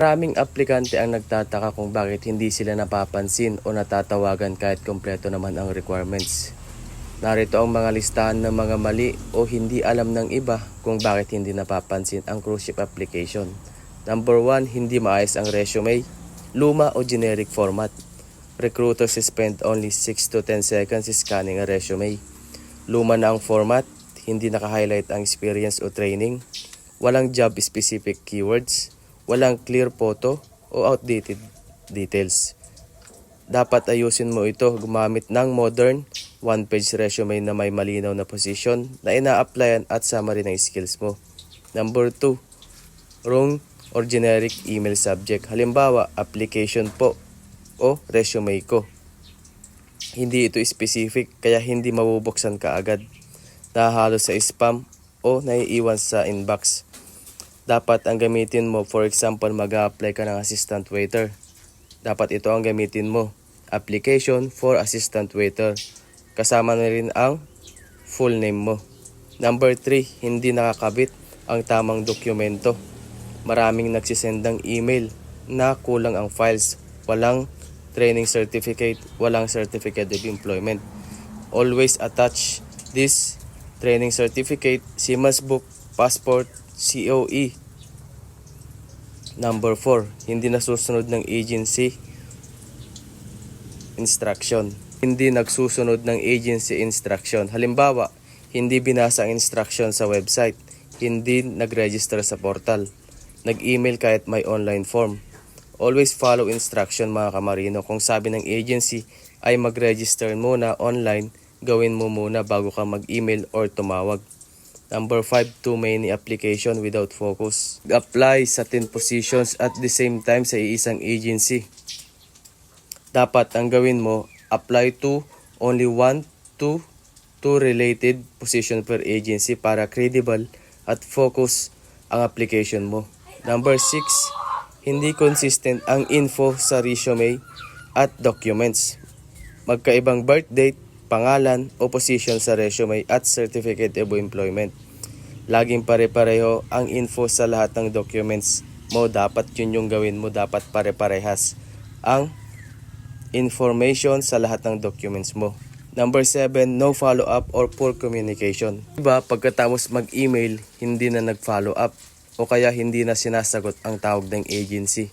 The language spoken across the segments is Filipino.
Maraming aplikante ang nagtataka kung bakit hindi sila napapansin o natatawagan kahit kompleto naman ang requirements. Narito ang mga listahan ng mga mali o hindi alam ng iba kung bakit hindi napapansin ang cruise ship application. Number 1, hindi maayos ang resume, luma o generic format. Recruiters spend only 6 to 10 seconds scanning a resume. Luma na ang format, hindi naka-highlight ang experience o training, walang job-specific keywords, walang clear photo o outdated details. Dapat ayusin mo ito gumamit ng modern one-page resume na may malinaw na position na ina-applyan at summary ng skills mo. Number 2, wrong or generic email subject. Halimbawa, application po o resume ko. Hindi ito specific kaya hindi mabubuksan ka agad. Nahalo sa spam o naiiwan sa inbox. Dapat ang gamitin mo, for example, mag-apply ka ng assistant waiter. Dapat ito ang gamitin mo. Application for assistant waiter. Kasama na rin ang full name mo. Number 3, hindi nakakabit ang tamang dokumento. Maraming nagsisend ng email na kulang ang files. Walang training certificate, walang certificate of employment. Always attach this training certificate, CMAS book, passport, COE. Number 4, hindi nasusunod ng agency instruction. Hindi nagsusunod ng agency instruction. Halimbawa, hindi binasa ang instruction sa website, hindi nag-register sa portal, nag-email kahit may online form. Always follow instruction mga kamarino. Kung sabi ng agency ay mag-register muna online, gawin mo muna bago ka mag-email or tumawag. Number 5, too many application without focus. Apply sa 10 positions at the same time sa iisang agency. Dapat ang gawin mo, apply to only one to two related position per agency para credible at focus ang application mo. Number 6, hindi consistent ang info sa resume at documents. Magkaibang birth date, pangalan o position sa resume at certificate of employment. Laging pare-pareho ang info sa lahat ng documents mo. Dapat yun yung gawin mo. Dapat pare-parehas ang information sa lahat ng documents mo. Number 7, no follow-up or poor communication. Diba, pagkatapos mag-email, hindi na nag-follow up o kaya hindi na sinasagot ang tawag ng agency.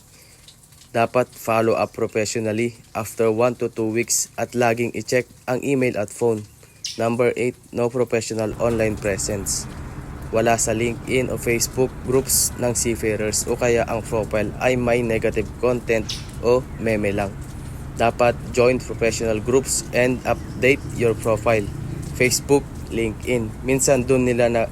Dapat follow up professionally after 1 to 2 weeks at laging i-check ang email at phone. Number 8, no professional online presence. Wala sa LinkedIn o Facebook groups ng seafarers o kaya ang profile ay may negative content o meme lang. Dapat join professional groups and update your profile. Facebook, LinkedIn. Minsan doon nila na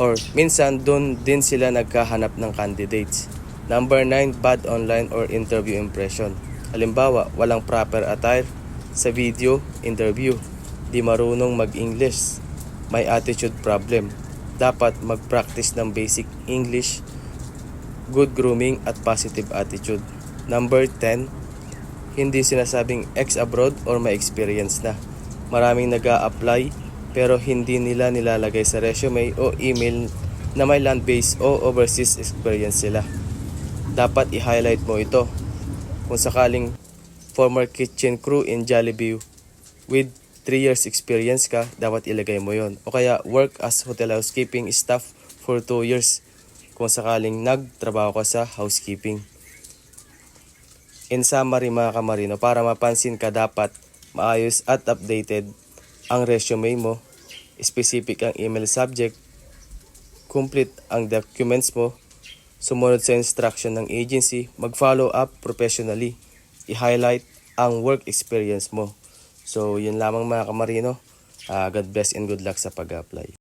or minsan doon din sila nagkahanap ng candidates. Number 9, bad online or interview impression. Halimbawa, walang proper attire sa video interview. Di marunong mag-English. May attitude problem. Dapat mag-practice ng basic English, good grooming at positive attitude. Number 10, hindi sinasabing ex-abroad or may experience na. Maraming nag apply pero hindi nila nilalagay sa resume o email na may land-based o overseas experience sila. Dapat i-highlight mo ito. Kung sakaling former kitchen crew in Jollibee with 3 years experience ka, dapat ilagay mo yon. O kaya work as hotel housekeeping staff for 2 years kung sakaling nagtrabaho ka sa housekeeping. In summary mga kamarino, para mapansin ka dapat maayos at updated ang resume mo, specific ang email subject, complete ang documents mo, sumunod sa instruction ng agency, mag-follow up professionally, i-highlight ang work experience mo. So, yun lamang mga kamarino. Ah, God bless and good luck sa pag-apply.